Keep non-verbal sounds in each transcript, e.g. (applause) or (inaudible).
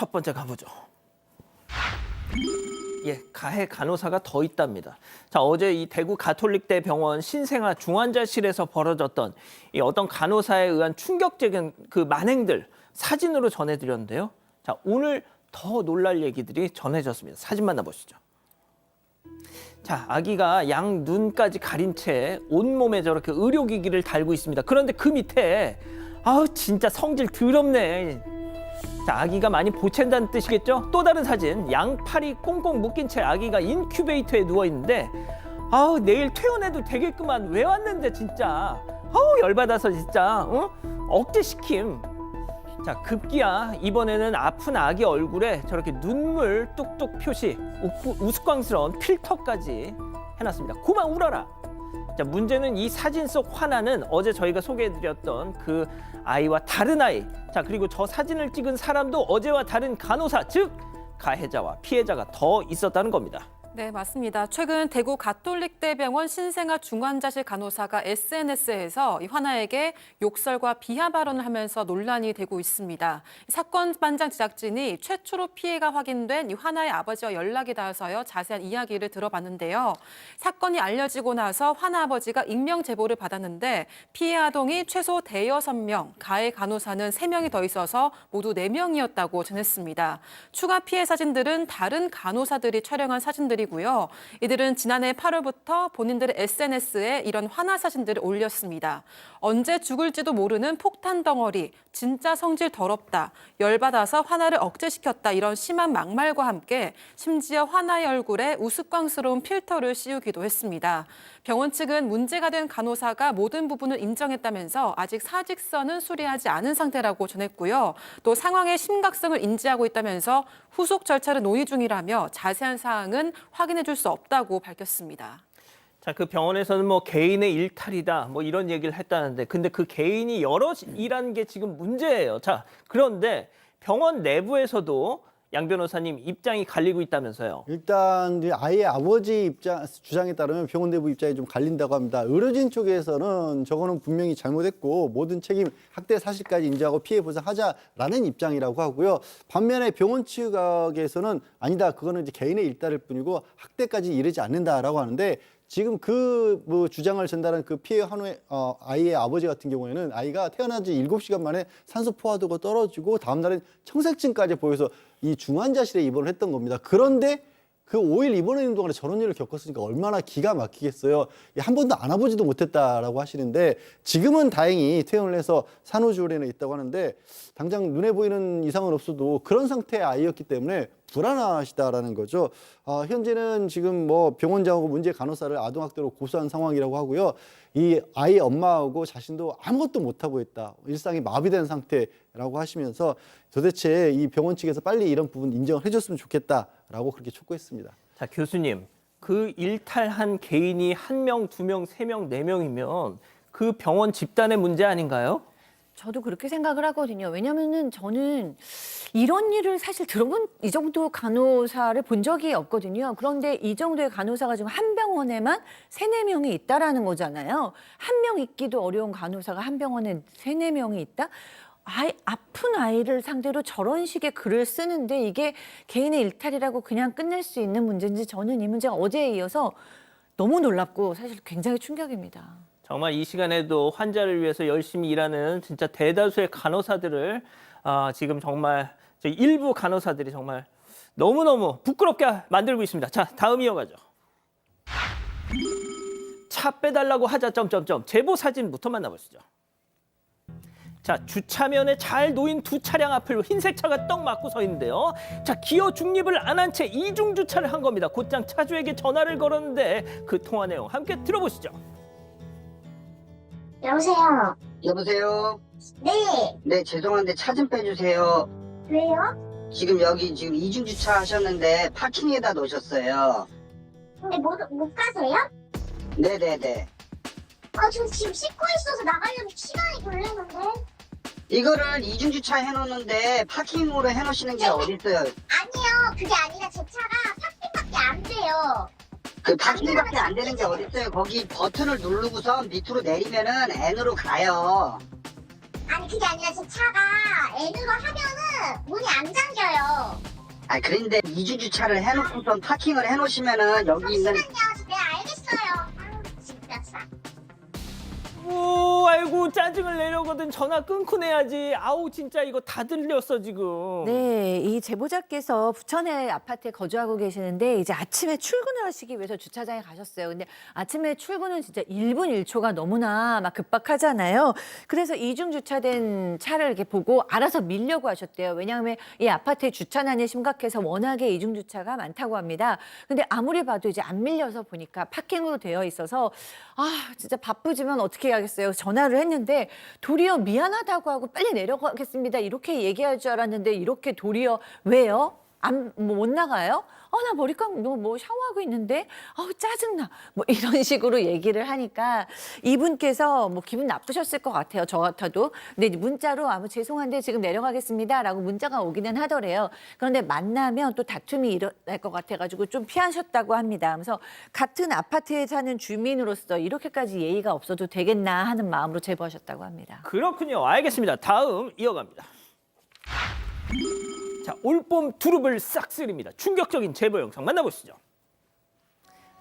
첫 번째 가보죠. 예, 가해 간호사가 더 있답니다. 자, 어제 이 대구 가톨릭대 병원 신생아 중환자실에서 벌어졌던 이 어떤 간호사에 의한 충격적인 그 만행들 사진으로 전해드렸는데요. 자, 오늘 더 놀랄 얘기들이 전해졌습니다. 사진 만나보시죠. 자, 아기가 양 눈까지 가린 채 온몸에 저렇게 의료기기를 달고 있습니다. 그런데 그 밑에 아우 진짜 성질 더럽네. 자, 아기가 많이 보챈다는 뜻이겠죠? 또 다른 사진. 양팔이 꽁꽁 묶인 채 아기가 인큐베이터에 누워 있는데 아우 내일 퇴원해도 되겠구만. 왜 왔는데 진짜. 아우 열받아서 진짜. 어? 억제 시킴. 자 급기야 이번에는 아픈 아기 얼굴에 저렇게 눈물 뚝뚝 표시 우스- 우스꽝스러운 필터까지 해놨습니다. 그만 울어라. 자 문제는 이 사진 속 화나는 어제 저희가 소개해드렸던 그 아이와 다른 아이. 자 그리고 저 사진을 찍은 사람도 어제와 다른 간호사 즉 가해자와 피해자가 더 있었다는 겁니다. 네, 맞습니다. 최근 대구 가톨릭대병원 신생아 중환자실 간호사가 SNS에서 이 화나에게 욕설과 비하 발언을 하면서 논란이 되고 있습니다. 사건 반장 제작진이 최초로 피해가 확인된 이 화나의 아버지와 연락이 닿아서요 자세한 이야기를 들어봤는데요. 사건이 알려지고 나서 화나 아버지가 익명 제보를 받았는데 피해 아동이 최소 대여섯 명, 가해 간호사는 세 명이 더 있어서 모두 네 명이었다고 전했습니다. 추가 피해 사진들은 다른 간호사들이 촬영한 사진들이 고요. 이들은 지난해 8월부터 본인들의 SNS에 이런 화나 사진들을 올렸습니다. 언제 죽을지도 모르는 폭탄 덩어리, 진짜 성질 더럽다, 열받아서 화나를 억제시켰다 이런 심한 막말과 함께 심지어 화나의 얼굴에 우스꽝스러운 필터를 씌우기도 했습니다. 병원 측은 문제가 된 간호사가 모든 부분을 인정했다면서 아직 사직서는 수리하지 않은 상태라고 전했고요. 또 상황의 심각성을 인지하고 있다면서 후속 절차를 논의 중이라며 자세한 사항은 확인해 줄 수 없다고 밝혔습니다. 자, 그 병원에서는 뭐 개인의 일탈이다, 뭐 이런 얘기를 했다는데, 근데 그 개인이 여럿이라는 게 지금 문제예요. 자, 그런데 병원 내부에서도 양 변호사님 입장이 갈리고 있다면서요. 일단 이제 아이의 아버지 입장 주장에 따르면 병원 내부 입장이 좀 갈린다고 합니다. 의료진 쪽에서는 저거는 분명히 잘못했고 모든 책임 학대 사실까지 인정하고 피해 보상하자라는 입장이라고 하고요. 반면에 병원 측에서는 아니다. 그거는 이제 개인의 일탈일 뿐이고 학대까지 이르지 않는다라고 하는데 지금 그 뭐 주장을 전달한 그 피해 한우의 어, 아이의 아버지 같은 경우에는 아이가 태어난 지 일곱 시간 만에 산소 포화도가 떨어지고 다음 날엔 청색증까지 보여서 이 중환자실에 입원을 했던 겁니다. 그런데 그 5일 입원해 있는 동안에 저런 일을 겪었으니까 얼마나 기가 막히겠어요. 한 번도 안아보지도 못했다라고 하시는데 지금은 다행히 퇴원을 해서 산후조리원에 있다고 하는데 당장 눈에 보이는 이상은 없어도 그런 상태의 아이였기 때문에 불안하시다라는 거죠. 아, 현재는 지금 뭐 병원장하고 문제 간호사를 아동학대로 고소한 상황이라고 하고요. 이 아이 엄마하고 자신도 아무것도 못하고 있다. 일상이 마비된 상태라고 하시면서 도대체 이 병원 측에서 빨리 이런 부분 인정을 해줬으면 좋겠다 라고 그렇게 촉구했습니다. 자, 교수님. 그 일탈한 개인이 한 명, 두 명, 세 명, 네 명이면 그 병원 집단의 문제 아닌가요? 저도 그렇게 생각을 하거든요. 왜냐면은 저는 이런 일을 사실 들어본 이 정도 간호사를 본 적이 없거든요. 그런데 이 정도의 간호사가 지금 한 병원에만 세네 명이 있다라는 거잖아요. 한 명 있기도 어려운 간호사가 한 병원에 세네 명이 있다? 아이, 아픈 아이를 상대로 저런 식의 글을 쓰는데 이게 개인의 일탈이라고 그냥 끝낼 수 있는 문제인지 저는 이 문제가 어제에 이어서 너무 놀랍고 사실 굉장히 충격입니다. 정말 이 시간에도 환자를 위해서 열심히 일하는 진짜 대다수의 간호사들을 아, 지금 정말 저 일부 간호사들이 정말 너무너무 부끄럽게 만들고 있습니다. 자, 다음 이어가죠. 차 빼달라고 하자 점점점 제보 사진부터 만나보시죠. 자 주차면에 잘 놓인 두 차량 앞을 흰색 차가 떡 맞고 서 있는데요. 자 기어 중립을 안 한 채 이중 주차를 한 겁니다. 곧장 차주에게 전화를 걸었는데 그 통화 내용 함께 들어보시죠. 여보세요. 여보세요? 네. 네, 죄송한데 차 좀 빼주세요. 왜요? 지금 여기 지금 이중 주차 하셨는데 파킹에다 놓으셨어요. 근데 못, 못 가세요? 네네네. 아, 저 지금 씻고 있어서 나가려면 시간이 걸리는데. 이거를 이중 주차 해놓는데 파킹으로 해놓으시는 게 어딨어요? 아니요. 그게 아니라 제 차가 파킹밖에 안 돼요. 그 파킹밖에 안 되는 게 어딨어요? 거기 버튼을 누르고서 밑으로 내리면은 N으로 가요. 아니, 그게 아니라 제 차가 N으로 하면은 문이 안 잠겨요. 아 그런데 이주 주차를 해놓고선 파킹을 해놓으시면은 여기 있는 잠시만요. 네, 알겠어요. 오, 아이고 짜증을 내려거든 전화 끊고 내야지. 아우 진짜 이거 다 들렸어 지금. 네, 이 제보자께서 부천의 아파트에 거주하고 계시는데 이제 아침에 출근을 하시기 위해서 주차장에 가셨어요. 근데 아침에 출근은 진짜 1분 1초가 너무나 막 급박하잖아요. 그래서 이중 주차된 차를 이렇게 보고 알아서 밀려고 하셨대요. 왜냐하면 이 아파트의 주차난이 심각해서 워낙에 이중 주차가 많다고 합니다. 근데 아무리 봐도 이제 안 밀려서 보니까 파킹으로 되어 있어서 아, 진짜 바쁘지만 어떻게 해야겠어요. 전화를 했는데 도리어 미안하다고 하고 빨리 내려가겠습니다. 이렇게 얘기할 줄 알았는데 이렇게 도리어 왜요? 안, 뭐 못 나가요? 어, 나 머리 감고 뭐 샤워하고 있는데, 어우, 짜증나. 뭐 이런 (laughs) 식으로 얘기를 하니까 이분께서 뭐 기분 나쁘셨을 것 같아요. 저 같아도. 근데 문자로 아무 죄송한데 지금 내려가겠습니다. 라고 문자가 오기는 하더래요. 그런데 만나면 또 다툼이 일어날 것 같아가지고 좀 피하셨다고 합니다. 그래서 같은 아파트에 사는 주민으로서 이렇게까지 예의가 없어도 되겠나 하는 마음으로 제보하셨다고 합니다. 그렇군요. 알겠습니다. 다음 이어갑니다. 자, 올봄 두릅을 싹 쓸입니다. 충격적인 제보 영상 만나보시죠.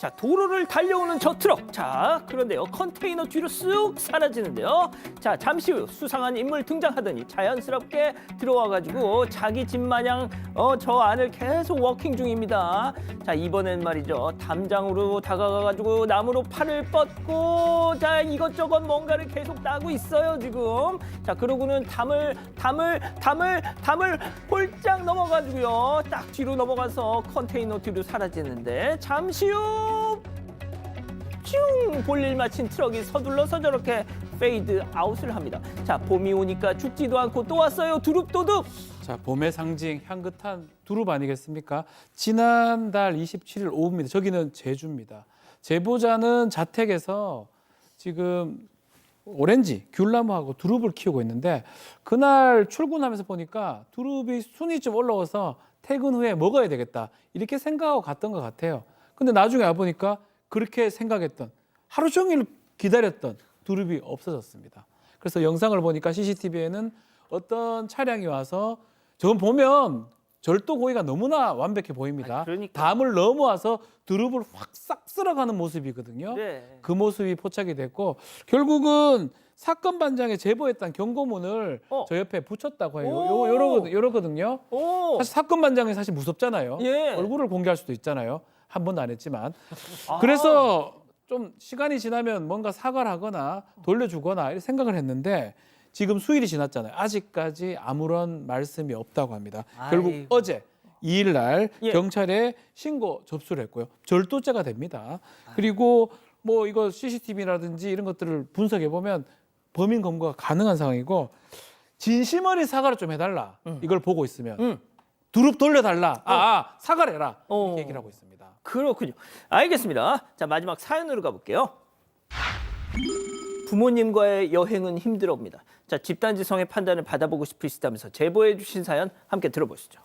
자, 도로를 달려오는 저 트럭. 자, 그런데요. 컨테이너 뒤로 쑥 사라지는데요. 자, 잠시 후 수상한 인물 등장하더니 자연스럽게 들어와가지고 자기 집 마냥 어, 저 안을 계속 워킹 중입니다. 자, 이번엔 말이죠. 담장으로 다가가가지고 나무로 팔을 뻗고 자, 이것저것 뭔가를 계속 따고 있어요, 지금. 자, 그러고는 담을, 담을, 담을, 담을 홀짝 넘어가지고요. 딱 뒤로 넘어가서 컨테이너 뒤로 사라지는데 잠시 후 쭉 볼일 마친 트럭이 서둘러서 저렇게 페이드 아웃을 합니다. 자, 봄이 오니까 죽지도 않고 또 왔어요. 두릅도둑. 자, 봄의 상징 향긋한 두릅 아니겠습니까? 지난달 27일 오후입니다. 저기는 제주입니다. 제보자는 자택에서 지금 오렌지, 귤나무하고 두릅을 키우고 있는데 그날 출근하면서 보니까 두릅이 순위 좀 올라와서 퇴근 후에 먹어야 되겠다 이렇게 생각하고 갔던 것 같아요. 근데 나중에 와보니까 그렇게 생각했던 하루 종일 기다렸던 두릅이 없어졌습니다. 그래서 영상을 보니까 CCTV에는 어떤 차량이 와서 저건 보면 절도 고의가 너무나 완벽해 보입니다. 아, 그러니까. 담을 넘어와서 두릅을 확 싹 쓸어가는 모습이거든요. 네. 그 모습이 포착이 됐고 결국은 사건 반장에 제보했던 경고문을 어. 저 옆에 붙였다고 해요. 오. 요, 요러거든, 요러거든요. 오. 사실 사건 반장이 사실 무섭잖아요. 예. 얼굴을 공개할 수도 있잖아요. 한 번도 안 했지만. 아. 그래서 좀 시간이 지나면 뭔가 사과를 하거나 돌려주거나 이렇게 생각을 했는데 지금 수일이 지났잖아요. 아직까지 아무런 말씀이 없다고 합니다. 결국 아이고. 어제 2일 날 예. 경찰에 신고 접수를 했고요. 절도죄가 됩니다. 그리고 뭐 이거 CCTV라든지 이런 것들을 분석해 보면 범인 검거가 가능한 상황이고 진심 어린 사과를 좀 해달라. 이걸 보고 있으면 음. 두릅 돌려달라. 아, 아 사과를 해라. 어. 이렇게 얘기를 하고 있습니다. 그렇군요. 알겠습니다. 자, 마지막 사연으로 가볼게요. 부모님과의 여행은 힘들어옵니다. 자, 집단지성의 판단을 받아보고 싶으시다면서 제보해 주신 사연 함께 들어보시죠.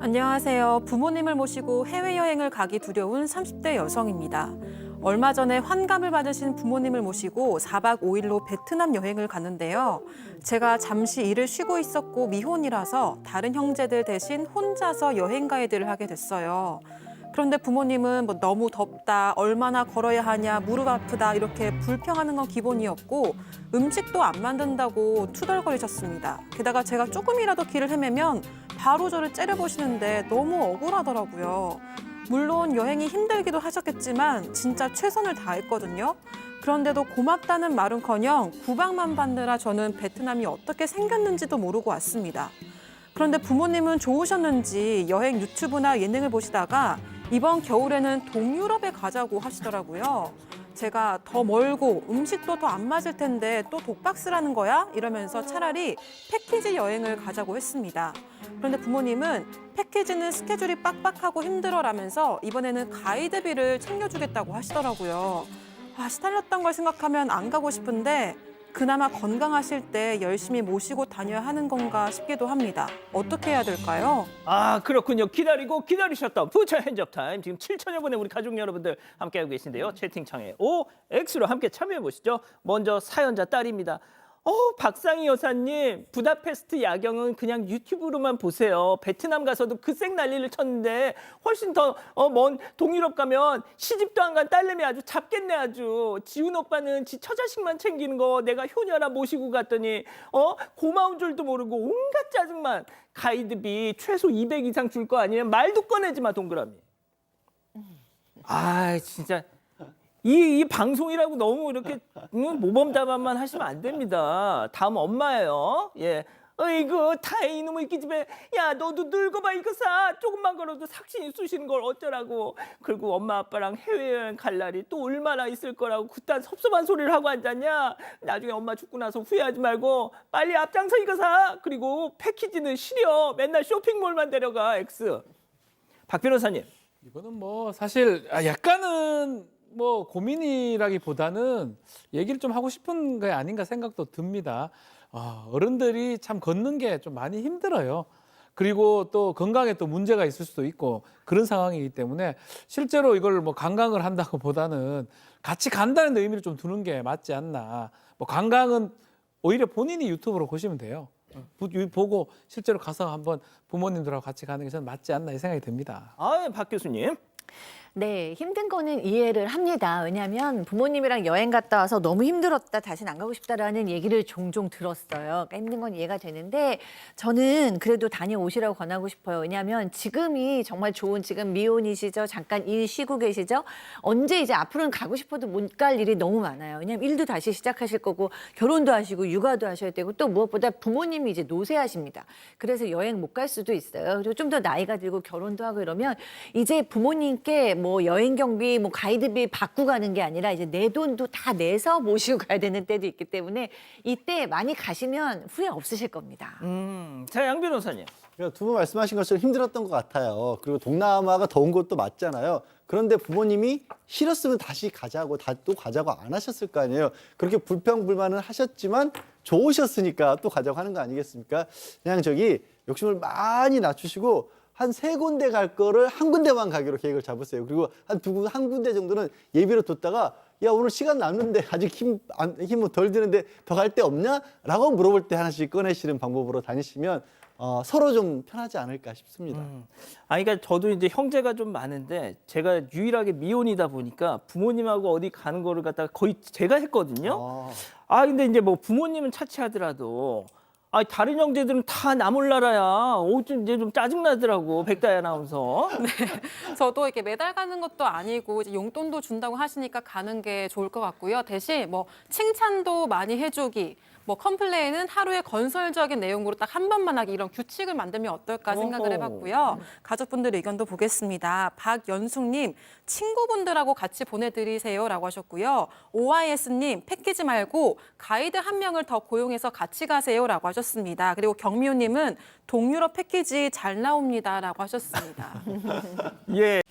안녕하세요. 부모님을 모시고 해외여행을 가기 두려운 30대 여성입니다. 얼마 전에 환갑을 받으신 부모님을 모시고 4박 5일로 베트남 여행을 갔는데요. 제가 잠시 일을 쉬고 있었고 미혼이라서 다른 형제들 대신 혼자서 여행 가이드를 하게 됐어요. 그런데 부모님은 뭐 너무 덥다, 얼마나 걸어야 하냐, 무릎 아프다 이렇게 불평하는 건 기본이었고 음식도 안 만든다고 투덜거리셨습니다. 게다가 제가 조금이라도 길을 헤매면 바로 저를 째려보시는데 너무 억울하더라고요. 물론 여행이 힘들기도 하셨겠지만 진짜 최선을 다했거든요. 그런데도 고맙다는 말은커녕 구박만 받느라 저는 베트남이 어떻게 생겼는지도 모르고 왔습니다. 그런데 부모님은 좋으셨는지 여행 유튜브나 예능을 보시다가 이번 겨울에는 동유럽에 가자고 하시더라고요. 제가 더 멀고 음식도 더 안 맞을 텐데 또 독박스라는 거야? 이러면서 차라리 패키지 여행을 가자고 했습니다. 그런데 부모님은 패키지는 스케줄이 빡빡하고 힘들어라면서 이번에는 가이드비를 챙겨주겠다고 하시더라고요. 아, 시달렸던 걸 생각하면 안 가고 싶은데 그나마 건강하실 때 열심히 모시고 다녀야 하는 건가 싶기도 합니다. 어떻게 해야 될까요? 아, 그렇군요. 기다리고 기다리셨던 부처 핸즈업 타임. 지금 7천여 분의 우리 가족 여러분들 함께하고 계신데요. 채팅창에 O, X로 함께 참여해 보시죠. 먼저 사연자 딸입니다. 어, 박상희 여사님, 부다페스트 야경은 그냥 유튜브로만 보세요. 베트남 가서도 그색 난리를 쳤는데 훨씬 더 어, 먼 동유럽 가면 시집도 안 간 딸내미 아주 잡겠네 아주. 지훈 오빠는 지 처자식만 챙기는 거 내가 효녀라 모시고 갔더니 어 고마운 줄도 모르고 온갖 짜증만 가이드비 최소 200 이상 줄 거 아니면 말도 꺼내지 마 동그라미. 아 진짜 이, 이 방송이라고 너무 이렇게 음, 모범 답안만 하시면 안 됩니다. 다음 엄마예요. 예. 어이구 다이 이놈의 이 집에 야 너도 늙어봐. 이거 사. 조금만 걸어도 삭신이 쑤시는 걸 어쩌라고. 그리고 엄마 아빠랑 해외여행 갈 날이 또 얼마나 있을 거라고 그딴 섭섭한 소리를 하고 앉았냐? 나중에 엄마 죽고 나서 후회하지 말고 빨리 앞장서 이거 사. 그리고 패키지는 시려. 맨날 쇼핑몰만 데려가 엑스 박 변호사님. 이거는 뭐 사실 아, 약간은 뭐 고민이라기보다는 얘기를 좀 하고 싶은 게 아닌가 생각도 듭니다. 아, 어른들이 참 걷는 게 좀 많이 힘들어요. 그리고 또 건강에 또 문제가 있을 수도 있고 그런 상황이기 때문에 실제로 이걸 뭐 관광을 한다고 보다는 같이 간다는 의미를 좀 두는 게 맞지 않나. 뭐 관광은 오히려 본인이 유튜브로 보시면 돼요. 보고 실제로 가서 한번 부모님들하고 같이 가는 게 저는 맞지 않나 이 생각이 듭니다. 아박 교수님 네, 힘든 거는 이해를 합니다. 왜냐하면 부모님이랑 여행 갔다 와서 너무 힘들었다, 다시는 안 가고 싶다라는 얘기를 종종 들었어요. 그러니까 힘든 건 이해가 되는데 저는 그래도 다녀오시라고 권하고 싶어요. 왜냐하면 지금이 정말 좋은 지금 미혼이시죠, 잠깐 일 쉬고 계시죠. 언제 이제 앞으로는 가고 싶어도 못 갈 일이 너무 많아요. 왜냐하면 일도 다시 시작하실 거고 결혼도 하시고 육아도 하셔야 되고 또 무엇보다 부모님이 이제 노쇠하십니다. 그래서 여행 못 갈 수도 있어요. 그리고 좀 더 나이가 들고 결혼도 하고 이러면 이제 부모님께 뭐 여행 경비, 뭐 가이드비 받고 가는 게 아니라 이제 내 돈도 다 내서 모시고 가야 되는 때도 있기 때문에 이때 많이 가시면 후회 없으실 겁니다. 음, 자, 양 변호사님. 두 분 말씀하신 것처럼 힘들었던 것 같아요. 그리고 동남아가 더운 것도 맞잖아요. 그런데 부모님이 싫었으면 다시 가자고 다 또 가자고 안 하셨을 거 아니에요. 그렇게 불평 불만은 하셨지만 좋으셨으니까 또 가자고 하는 거 아니겠습니까? 그냥 저기 욕심을 많이 낮추시고 한 세 군데 갈 거를 한 군데만 가기로 계획을 잡으세요. 그리고 한두한 군데 정도는 예비로 뒀다가 야 오늘 시간 남는데 아직 힘 힘덜 드는데 더 갈 데 없냐? 라고 물어볼 때 하나씩 꺼내시는 방법으로 다니시면 어, 서로 좀 편하지 않을까 싶습니다. 아니, 그러니까 저도 이제 형제가 좀 많은데 제가 유일하게 미혼이다 보니까 부모님하고 어디 가는 거를 갖다가 거의 제가 했거든요. 아. 아, 근데 이제 뭐 부모님은 차치하더라도 아, 다른 형제들은 다 나몰라라야. 어, 좀 이제 좀 짜증 나더라고. 백다이 아나운서. (laughs) 저도 이렇게 매달 가는 것도 아니고 이제 용돈도 준다고 하시니까 가는 게 좋을 것 같고요. 대신 뭐 칭찬도 많이 해주기, 뭐 컴플레인은 하루에 건설적인 내용으로 딱 한 번만 하기 이런 규칙을 만들면 어떨까 생각을. 해봤고요. 가족분들 의견도 보겠습니다. 박연숙님 친구분들하고 같이 보내드리세요라고 하셨고요. OIS님 패키지 말고 가이드 한 명을 더 고용해서 같이 가세요라고 하셨습니다. 그리고 경미호님은 동유럽 패키지 잘 나옵니다라고 하셨습니다. (laughs) 예.